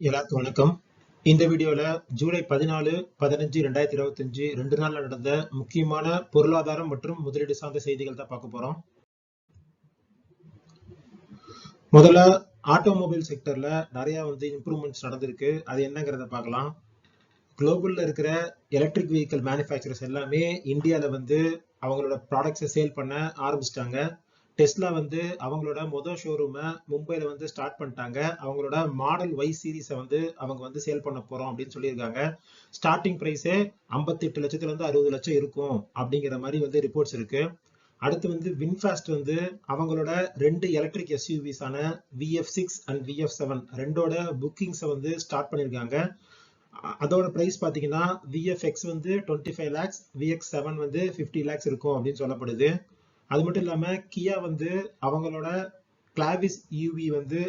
எல்லாருக்கும் வணக்கம். இந்த வீடியோல ஜூலை பதினாலு பதினஞ்சு ரெண்டாயிரத்தி இருபத்தஞ்சு ரெண்டு நாள்ல நடந்த முக்கியமான பொருளாதாரம் மற்றும் முதலீடு சார்ந்த செய்திகள் தான் பார்க்க போறோம். முதல்ல ஆட்டோமொபைல் செக்டர்ல நிறைய வந்து இம்ப்ரூவ்மெண்ட்ஸ் நடந்திருக்கு. அது என்னங்கிறத பார்க்கலாம். குளோபல்ல இருக்கிற எலக்ட்ரிக் வெஹிக்கிள் மேனுஃபேக்சரர்ஸ் எல்லாமே இந்தியால வந்து அவங்களோட ப்ராடக்ட்ஸை சேல் பண்ண ஆரம்பிச்சிட்டாங்க. டெஸ்லா வந்து அவங்களோட மொதல் ஷோரூமை மும்பையில் வந்து ஸ்டார்ட் பண்ணிட்டாங்க. அவங்களோட மாடல் ஒய் சீரீஸை வந்து அவங்க வந்து சேல் பண்ண போகிறோம் அப்படின்னு சொல்லியிருக்காங்க. ஸ்டார்டிங் ப்ரைஸே ஐம்பத்தெட்டு லட்சத்துலேருந்து அறுபது லட்சம் இருக்கும் அப்படிங்கிற மாதிரி வந்து ரிப்போர்ட்ஸ் இருக்கு. அடுத்து வந்து வின்ஃபாஸ்ட் வந்து அவங்களோட ரெண்டு electric எஸ்யூவிஸான VF six and VF seven ரெண்டோட புக்கிங்ஸை வந்து ஸ்டார்ட் பண்ணியிருக்காங்க. அதோட ப்ரைஸ் பார்த்தீங்கன்னா விஎஃப்எக்ஸ் வந்து twenty five lakhs VX seven வந்து ஃபிஃப்டி லேக்ஸ் இருக்கும் அப்படின்னு சொல்லப்படுது. அது மட்டும் இல்லாமல் கியா வந்து அவங்களோட கிளாவிஸ் யூவி வந்து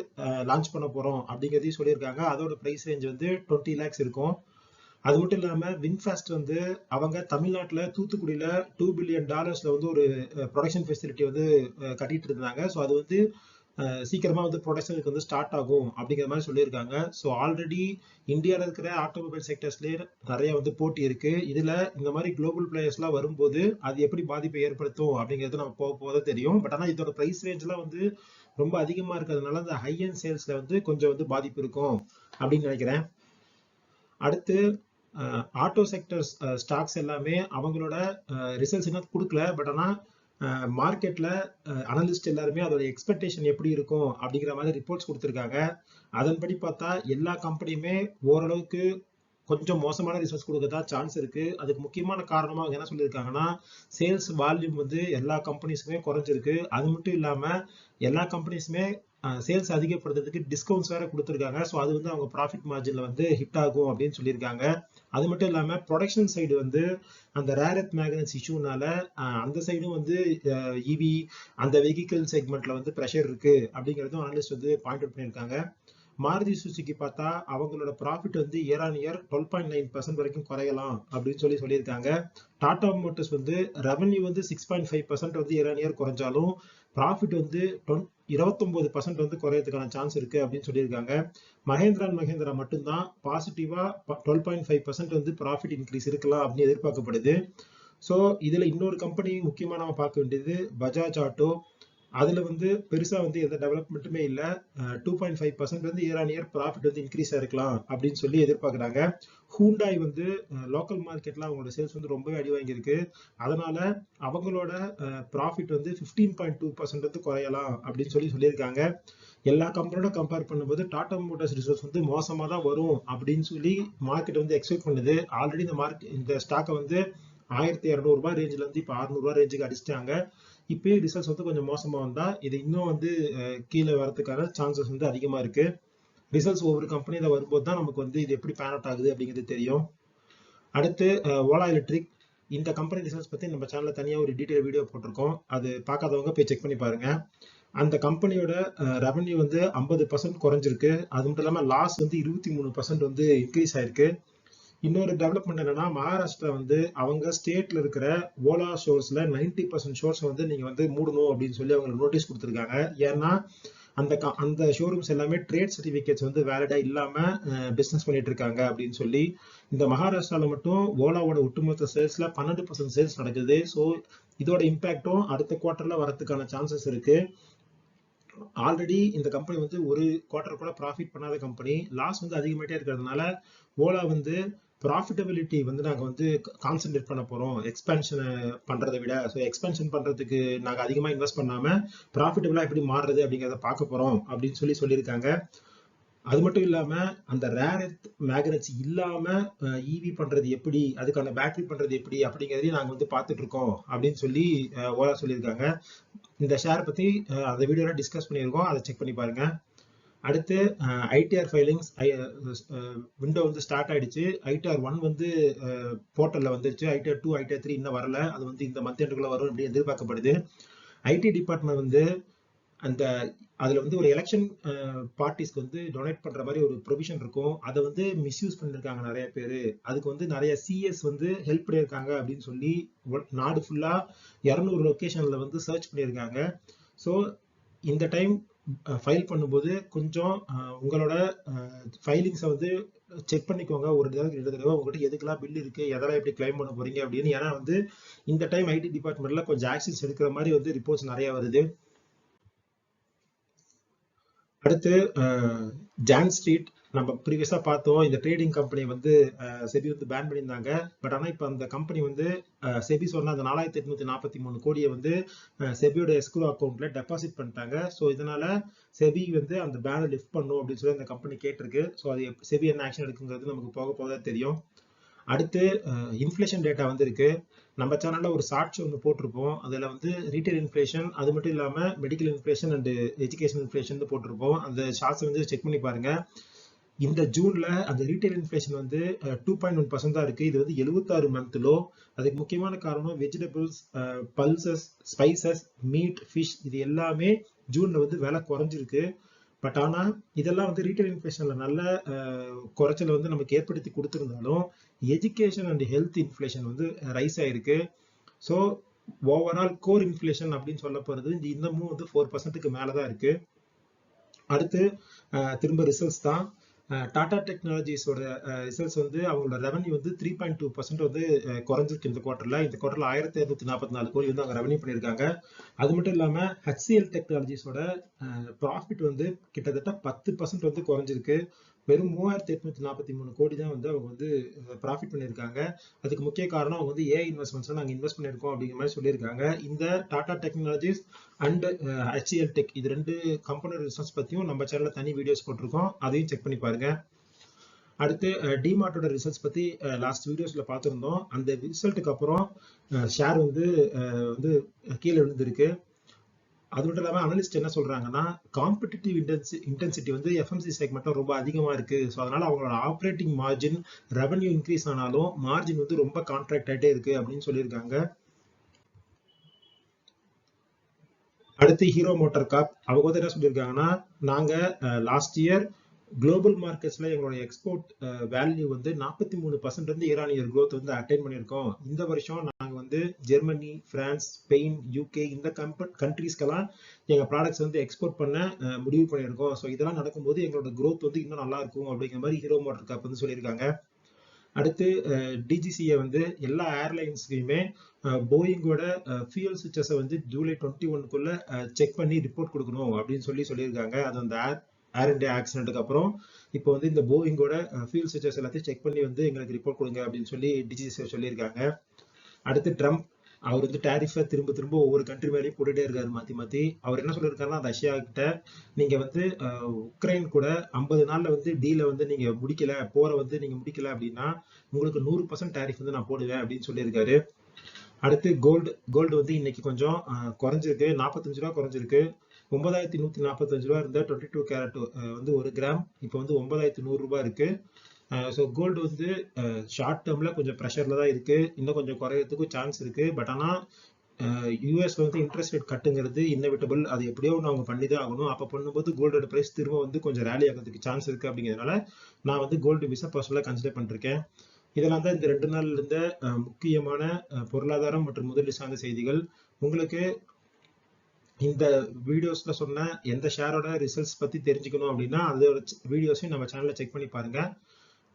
லான்ச் பண்ண போகிறோம் அப்படிங்கிறதையும் சொல்லியிருக்காங்க. அதோட ப்ரைஸ் ரேஞ்ச் வந்து டுவெண்ட்டி லேக்ஸ் இருக்கும். அது மட்டும் இல்லாமல் வின்ஃபாஸ்ட் வந்து அவங்க தமிழ்நாட்டில் தூத்துக்குடியில் டூ பில்லியன் டாலர்ஸில் வந்து ஒரு ப்ரொடக்ஷன் ஃபெசிலிட்டி வந்து கட்டிகிட்டு இருந்தாங்க. ஸோ அது வந்து சீக்கிரமா வந்து ப்ரொடக்ஷனுக்கு வந்து ஸ்டார்ட் ஆகும் அப்படிங்கிற மாதிரி சொல்லியிருக்காங்க. ஸோ ஆல்ரெடி இந்தியாவில் இருக்கிற ஆட்டோமொபைல் செக்டர்ஸ்லேயே நிறைய வந்து போட்டி இருக்கு. இதுல இந்த மாதிரி குளோபல் பிளேயர்ஸ்லாம் வரும்போது அது எப்படி பாதிப்பை ஏற்படுத்தும் அப்படிங்கிறது நம்ம போக போக தெரியும். பட் ஆனால் இதோட ப்ரைஸ் ரேஞ்ச்லாம் வந்து ரொம்ப அதிகமா இருக்கிறதுனால அந்த ஹை அண்ட் சேல்ஸ்ல வந்து கொஞ்சம் வந்து பாதிப்பு இருக்கும் அப்படின்னு நினைக்கிறேன். அடுத்து ஆட்டோ செக்டர்ஸ் ஸ்டாக்ஸ் எல்லாமே அவங்களோட ரிசல்ட்ஸ் இன்னும் கொடுக்கல. பட் ஆனால் மார்க்கெட்ல அனலிஸ்ட் எல்லாருமே அதோட எக்ஸ்பெக்டேஷன் எப்படி இருக்கும் அப்படிங்கிற மாதிரி ரிப்போர்ட்ஸ் கொடுத்துருக்காங்க. அதன்படி பார்த்தா எல்லா கம்பெனியுமே ஓரளவுக்கு கொஞ்சம் மோசமான ரிசல்ட்ஸ் கொடுக்கறதா சான்ஸ் இருக்கு. அதுக்கு முக்கியமான காரணமாக அவங்க என்ன சொல்லியிருக்காங்கன்னா சேல்ஸ் வால்யூம் வந்து எல்லா கம்பெனிஸுமே குறைஞ்சிருக்கு. அது மட்டும் இல்லாமல் எல்லா கம்பெனிஸுமே சேல்ஸ் அதிகப்படுத்துறதுக்கு டிஸ்கவுண்ட்ஸ் வேற கொடுத்துருக்காங்க. ஸோ அது வந்து அவங்க ப்ராஃபிட் மார்ஜினில் வந்து ஹிட் ஆகும் அப்படின்னு சொல்லியிருக்காங்க. அது மட்டும் இல்லாமல் ப்ரொடக்ஷன் சைடு வந்து அந்த ரேரத் மேக்னஸ் இஷ்யூனால அந்த சைடும் வந்து இவி அந்த வெஹிக்கிள் செக்மெண்ட்ல வந்து ப்ரெஷர் இருக்கு. அப்படிங்கிறதும் அனலிஸ்ட் வந்து பாயிண்ட் அவுட் பண்ணியிருக்காங்க. மாருதி சுசுக்கி பார்த்தா அவங்களோட ப்ராஃபிட் வந்து year on year twelve point nine percent வரைக்கும் குறையலாம் அப்படின்னு சொல்லி சொல்லியிருக்காங்க. டாடா மோட்டர்ஸ் வந்து ரெவன்யூ வந்து சிக்ஸ் பாயிண்ட் ஃபைவ் பர்சன்ட் வந்து இயர் ஆன் இயர் குறைஞ்சாலும் ப்ராஃபிட் வந்து இருபத்தொன்பது பர்சன்ட் வந்து குறையறதுக்கான சான்ஸ் இருக்கு அப்படின்னு சொல்லியிருக்காங்க. மகேந்திரா அண்ட் மகேந்திரா மட்டும்தான் பாசிட்டிவா டுவெல் பாயிண்ட் ஃபைவ் பர்சன்ட் வந்து ப்ராஃபிட் இன்க்ரீஸ் இருக்கலாம் அப்படின்னு எதிர்பார்க்கப்படுது. ஸோ இதுல இன்னொரு கம்பெனி முக்கியமா நம்ம பார்க்க வேண்டியது பஜாஜ் ஆட்டோ அதுல வந்து பெருசா வந்து எந்த டெவலப்மெண்ட்டுமே இல்ல. டூ பாயிண்ட் ஃபைவ் பர்சன்ட் வந்து இயர் ஆன் இயர் ப்ராஃபிட் வந்து இன்க்ரீஸ் ஆயிருக்கலாம் அப்படின்னு சொல்லி எதிர்பார்க்குறாங்க. ஹூண்டாய் வந்து லோக்கல் மார்க்கெட்ல அவங்களோட சேல்ஸ் வந்து ரொம்பவே அடி வாங்கியிருக்கு. அதனால அவங்களோட ப்ராஃபிட் வந்து ஃபிஃப்டீன் பாயிண்ட் டூ பர்சன்ட் வந்து குறையலாம் அப்படின்னு சொல்லி சொல்லியிருக்காங்க. எல்லா கம்பெனியோட கம்பேர் பண்ணும்போது டாடா மோட்டார்ஸ் ரிசோர்ஸ் வந்து மோசமாக தான் வரும் அப்படின்னு சொல்லி மார்க்கெட் வந்து எக்ஸ்பெக்ட் பண்ணுது. ஆல்ரெடி இந்த மார்க்கெட் இந்த ஸ்டாக்கை வந்து ஆயிரத்தி இரநூறுபா ரேஞ்சில் இருந்து இப்போ அறுநூறுபா ரேஞ்சுக்கு அடிச்சிட்டாங்க. இப்பயே ரிசல்ட்ஸ் வந்து கொஞ்சம் மோசமா வந்தா இது இன்னும் வந்து கீழே வரதுக்கான சான்சஸ் வந்து அதிகமா இருக்கு. ரிசல்ட்ஸ் ஒவ்வொரு கம்பெனியில் வரும்போது தான் நமக்கு வந்து இது எப்படி பேன் அவுட் ஆகுது அப்படிங்கிறது தெரியும். அடுத்து ஓலா எலக்ட்ரிக் இந்த கம்பெனி ரிசல்ட்ஸ் பத்தி நம்ம சேனல்ல தனியா ஒரு டீட்டெயில் வீடியோ போட்டிருக்கோம். அது பார்க்காதவங்க போய் செக் பண்ணி பாருங்க. அந்த கம்பெனியோட ரெவன்யூ வந்து ஐம்பது பர்சன்ட் குறைஞ்சிருக்கு. அது மட்டும் இல்லாம லாஸ் வந்து இருபத்தி மூணு பர்சன்ட் வந்து இன்க்ரீஸ் ஆயிருக்கு. இன்னொரு டெவலப்மெண்ட் என்னன்னா மகாராஷ்டிரா வந்து அவங்க ஸ்டேட்ல இருக்கிற ஓலா ஷோர்ஸ்ல நைன்டி பர்சன்ட் ஷோர்ஸ் வந்து நீங்க வந்து மூடணும் அப்படின்னு சொல்லி அவங்க நோட்டீஸ் கொடுத்துருக்காங்க. ஏன்னா அந்த அந்த ஷோரூம்ஸ் எல்லாமே ட்ரேட் சர்டிஃபிகேட்ஸ் வந்து வேலிடா இல்லாம பிசினஸ் பண்ணிட்டு இருக்காங்க அப்படின்னு சொல்லி இந்த மகாராஷ்டிரால மட்டும் ஓலாவோட ஒட்டுமொத்த சேல்ஸ்ல பன்னெண்டு பர்சன்ட் சேல்ஸ் நடக்குது. ஸோ இதோட இம்பாக்டும் அடுத்த குவார்டர்ல வரதுக்கான சான்சஸ் இருக்கு. ஆல்ரெடி இந்த கம்பெனி வந்து ஒரு குவார்டர் கூட ப்ராஃபிட் பண்ணாத கம்பெனி லாஸ் வந்து அதிகமாகிட்டே இருக்கிறதுனால ஓலா வந்து ப்ராஃபிட்டபிலிட்டி வந்து நாங்கள் வந்து கான்சென்ட்ரேட் பண்ண போகிறோம் எக்ஸ்பென்ஷனை பண்ணுறதை விட. ஸோ எக்ஸ்பென்ஷன் பண்ணுறதுக்கு நாங்கள் அதிகமாக இன்வெஸ்ட் பண்ணாமல் ப்ராஃபிட்டபிளாக எப்படி மாறுறது அப்படிங்கிறத பார்க்க போகிறோம் அப்படின்னு சொல்லி சொல்லியிருக்காங்க. அது மட்டும் இல்லாமல் அந்த ரேரத் மேக்னட்ஸ் இல்லாமல் இவி பண்ணுறது எப்படி அதுக்கான பேட்டரி பண்ணுறது எப்படி அப்படிங்கிறதையும் நாங்கள் வந்து பார்த்துட்டு இருக்கோம் அப்படின்னு சொல்லி ஓலா சொல்லியிருக்காங்க. இந்த ஷேர் பற்றி அந்த வீடியோவில் டிஸ்கஸ் பண்ணியிருக்கோம். அதை செக் பண்ணி பாருங்கள் அடுத்து ஐடிஆர் ஃபைலிங்ஸ் விண்டோ வந்து ஸ்டார்ட் ஆயிடுச்சு. ஐடிஆர் ஒன் வந்து போர்ட்டலில் வந்துருச்சு. ஐடிஆர் டூ ஐடிஆர் த்ரீ இன்னும் வரல. அது வந்து இந்த மந்த் எண்டுக்குள்ள வரும் அப்படின்னு எதிர்பார்க்கப்படுது. ஐடி டிபார்ட்மெண்ட் வந்து அந்த அதில் வந்து ஒரு எலெக்ஷன் பார்ட்டிஸ்க்கு வந்து டொனேட் பண்ணுற மாதிரி ஒரு ப்ரொவிஷன் இருக்கும். அதை வந்து மிஸ்யூஸ் பண்ணியிருக்காங்க நிறைய பேர். அதுக்கு வந்து நிறைய சிஎஸ் வந்து ஹெல்ப் பண்ணியிருக்காங்க அப்படின்னு சொல்லி நாடு ஃபுல்லாக இரநூறு லொக்கேஷனில் வந்து சர்ச் பண்ணியிருக்காங்க. ஸோ இந்த டைம் ஃபைல் பண்ணும்போது கொஞ்சம் உங்களோட ஃபைலிங்ஸை வந்து செக் பண்ணிக்கோங்க. ஒரு தடவை ரெண்டு தடவை உங்ககிட்ட எதுக்கெல்லாம் பில் இருக்கு எதெல்லாம் எப்படி கிளைம் பண்ண போறீங்க அப்படின்னு. ஏன்னா வந்து இந்த டைம் ஐடி டிபார்ட்மெண்ட்ல கொஞ்சம் ஆக்சன்ஸ் எடுக்கிற மாதிரி வந்து ரிப்போர்ட்ஸ் நிறைய வருது. அடுத்து ஜான் ஸ்ட்ரீட் நம்ம ப்ரீவியஸாக பார்த்தோம் இந்த ட்ரேடிங் கம்பெனி வந்து செபி வந்து பேன் பண்ணியிருந்தாங்க. பட் ஆனால் இப்போ அந்த கம்பெனி வந்து செபி சொன்ன அந்த நாலாயிரத்தி எட்நூத்தி நாற்பத்தி மூணு கோடியை வந்து செபியோட எஸ்க்ரூ அக்கௌண்ட்ல டெபாசிட் பண்ணிட்டாங்க. ஸோ இதனால செபி வந்து அந்த பேனை லிஃப்ட் பண்ணும் அப்படின்னு சொல்லி அந்த கம்பெனி கேட்டிருக்கு. ஸோ அது செபி என்ன ஆக்ஷன் எடுக்குங்கிறது நமக்கு போக போக தெரியும். அடுத்து இன்ஃப்ளேஷன் டேட்டா வந்து இருக்கு நம்ம சேனல்ல ஒரு ஷார்ட்ஸ் ஒன்று போட்டிருப்போம். அதில் வந்து ரீட்டைல் இன்ஃப்ளேஷன் அது மட்டும் இல்லாமல் medical inflation and education inflation போட்டிருப்போம். அந்த ஷார்ட்ஸ் வந்து செக் பண்ணி பாருங்க. இந்த ஜூன்ல அந்த ரீட்டைல் இன்ஃபிளேஷன் வந்து டூ பாயிண்ட் ஒன் பர்சன்ட் தான் இருக்கு. இது வந்து எழுபத்தாறு மந்த் லோ அதுக்கு முக்கியமான காரணம் vegetables pulses spices meat fish இது எல்லாமே ஜூன்ல வந்து விலை குறைஞ்சிருக்கு. பட் ஆனா இதெல்லாம் வந்து ரீட்டைல் இன்ஃப்ளேஷன்ல நல்ல குறைச்சல வந்து நமக்கு ஏற்படுத்தி கொடுத்துருந்தாலும் எஜுகேஷன் அண்ட் ஹெல்த் இன்ஃப்ளேஷன் வந்து ரைஸ் ஆயிருக்கு. ஸோ ஓவரால் கோர் இன்ஃப்ளேஷன் அப்படின்னு சொல்ல போகிறது இந்த இன்னமும் வந்து ஃபோர் பர்சன்ட்டுக்கு மேலதான் இருக்கு. அடுத்து திரும்ப ரிசல்ட்ஸ் தான். டாடா டெக்னாலஜிஸோட ரிசல்ட்ஸ் வந்து அவங்களோட ரெவன்யூ வந்து த்ரீ பாயிண்ட் டூ பர்சன்ட் வந்து குறைஞ்சிருக்கு இந்த குவார்டர்ல இந்த குவார்டர்ல ஆயிரத்தி இரநூத்தி நாற்பத்தி நாலு கோடி வந்து அவங்க ரெவன்யூ பண்ணியிருக்காங்க. அது மட்டும் இல்லாம ஹச்சிஎல் டெக்னாலஜிஸோட ப்ராஃபிட் வந்து கிட்டத்தட்ட பத்து பர்சன்ட் வந்து குறைஞ்சிருக்கு. வெறும் மூவாயிரத்தி எட்நூத்தி நாற்பத்தி மூணு கோடி தான் வந்து அவங்க வந்து ப்ராஃபிட் பண்ணியிருக்காங்க. அதுக்கு முக்கிய காரணம் அவங்க வந்து ஏ இன்வெஸ்ட்மெண்ட்ஸ் நாங்கள் இன்வெஸ்ட் பண்ணியிருக்கோம் அப்படிங்கிற மாதிரி சொல்லியிருக்காங்க. இந்த Tata Technologies and HCL tech இது ரெண்டு கம்பெனி ரிசல்ட்ஸ் பற்றியும் நம்ம சேனலில் தனி வீடியோஸ் போட்டிருக்கோம். அதையும் செக் பண்ணி பாருங்க. அடுத்து டிமார்ட்டோட ரிசல்ட்ஸ் பற்றி லாஸ்ட் வீடியோஸில் பார்த்துருந்தோம். அந்த ரிசல்ட்டுக்கு அப்புறம் ஷேர் வந்து வந்து கீழே விழுந்திருக்கு. அது மட்டும் இல்லாமல் அனலிஸ்ட் என்ன சொல்றாங்கன்னா காம்படிட்டிவ் இன்டென்சி இன்டென்சிட்டி வந்து எஃப்எம்சி செக்மெண்ட்டும் ரொம்ப அதிகமாக இருக்கு. ஸோ அதனால அவங்களோட ஆப்ரேட்டிங் மார்ஜின் ரெவன்யூ இன்க்ரீஸ் ஆனாலும் மார்ஜின் வந்து ரொம்ப கான்ட்ராக்ட் ஆகிட்டே இருக்கு அப்படின்னு சொல்லியிருக்காங்க. அடுத்து ஹீரோ மோட்டார் காப் அவங்க வந்து என்ன சொல்லியிருக்காங்கன்னா நாங்கள் லாஸ்ட் இயர் குளோபல் மார்க்கெட்ஸில் எங்களோட எக்ஸ்போர்ட் வேல்யூ வந்து நாற்பத்தி மூணு பர்சன்ட் வந்து ஈரானியர் க்ரோத் வந்து அட்டைன் பண்ணியிருக்கோம். இந்த வருஷம் வந்து ஜெர்மனி பிரான்ஸ் ஸ்பெயின் யூகே இந்த கம்ப கண்ட்ரீஸ்க்கெல்லாம் எங்கள் ப்ராடக்ட்ஸ் வந்து எக்ஸ்போர்ட் பண்ண முடிவு பண்ணியிருக்கோம். ஸோ இதெல்லாம் நடக்கும்போது எங்களோட க்ரோத் வந்து இன்னும் நல்லா இருக்கும் அப்படிங்கிற மாதிரி ஹீரோ மோட்டர் கப் வந்து சொல்லியிருக்காங்க. அடுத்து டிஜிசியை வந்து எல்லா ஏர்லைன்ஸ்லையுமே போயிங்கோட ஃபியூல் சுவிச்சஸை வந்து ஜூலை டுவெண்ட்டி ஒன்னுக்குள்ள செக் பண்ணி ரிப்போர்ட் கொடுக்கணும் அப்படின்னு சொல்லி சொல்லியிருக்காங்க. அது அந்த ஏர் ஏர் இண்டியா ஆக்சிடென்ட்டுக்கு அப்புறம். இப்போ வந்து இந்த போயிங்கோட ஃபியூல் சுவிச்சஸ் எல்லாத்தையும் செக் பண்ணி வந்து எங்களுக்கு ரிப்போர்ட் கொடுங்க அப்படின்னு சொல்லி டிஜிசி சொல்லியிருக்காங்க. அடுத்து ட்ரம்ப் அவர் வந்து டேரிஃபை திரும்ப திரும்ப ஒவ்வொரு கண்ட்ரி மேலேயும் போட்டுகிட்டே இருக்காரு மாற்றி மாற்றி அவர் என்ன சொல்லியிருக்காருன்னா ரஷ்யா கிட்ட நீங்கள் வந்து உக்ரைன் கூட ஐம்பது நாளில் வந்து டீலை வந்து நீங்கள் முடிக்கல போகிற வந்து நீங்கள் முடிக்கல அப்படின்னா உங்களுக்கு நூறு பர்சன்ட் டேரிஃப் வந்து நான் போடுவேன் அப்படின்னு சொல்லியிருக்காரு. அடுத்து கோல்டு கோல்டு வந்து இன்னைக்கு கொஞ்சம் குறைஞ்சிருக்கு. நாற்பத்தஞ்சு ரூபா குறைஞ்சிருக்கு. ஒன்பதாயிரத்தி நூற்றி நாற்பத்தஞ்சு ரூபா இருந்த டுவெண்ட்டி டூ கேரட் வந்து ஒரு கிராம் இப்போ வந்து ஒன்பதாயிரத்தி நூறுரூபா இருக்குது இருக்கு. ஸோ கோல்டு வந்து ஷார்ட் டேர்மில் கொஞ்சம் ப்ரெஷரில் தான் இருக்குது இன்னும் கொஞ்சம் குறையறதுக்கும் சான்ஸ் இருக்குது பட் ஆனால் யூஎஸ் வந்து இன்ட்ரெஸ்ட் ரேட் கட்டுங்கிறது இன்னவிட்டபிள் அது எப்படியோ ஒன்று அவங்க பண்ணி தான் ஆகணும். அப்போ பண்ணும்போது கோல்டோட ப்ரைஸ் திரும்ப வந்து கொஞ்சம் ரேலி ஆகிறதுக்கு சான்ஸ் இருக்குது அப்படிங்கிறதுனால நான் வந்து கோல்டு விசா பர்சனலாக கன்சிடர் பண்ணிருக்கேன். இதெல்லாம் தான் இந்த ரெண்டு நாள்ல இருந்த முக்கியமான பொருளாதாரம் மற்றும் முதலீடு சார்ந்த செய்திகள். உங்களுக்கு இந்த வீடியோஸ்ல சொன்ன எந்த ஷேரோட ரிசல்ட்ஸ் பத்தி தெரிஞ்சுக்கணும் அப்படின்னா அதோட வீடியோஸையும் நம்ம சேனல்ல செக் பண்ணி பாருங்க.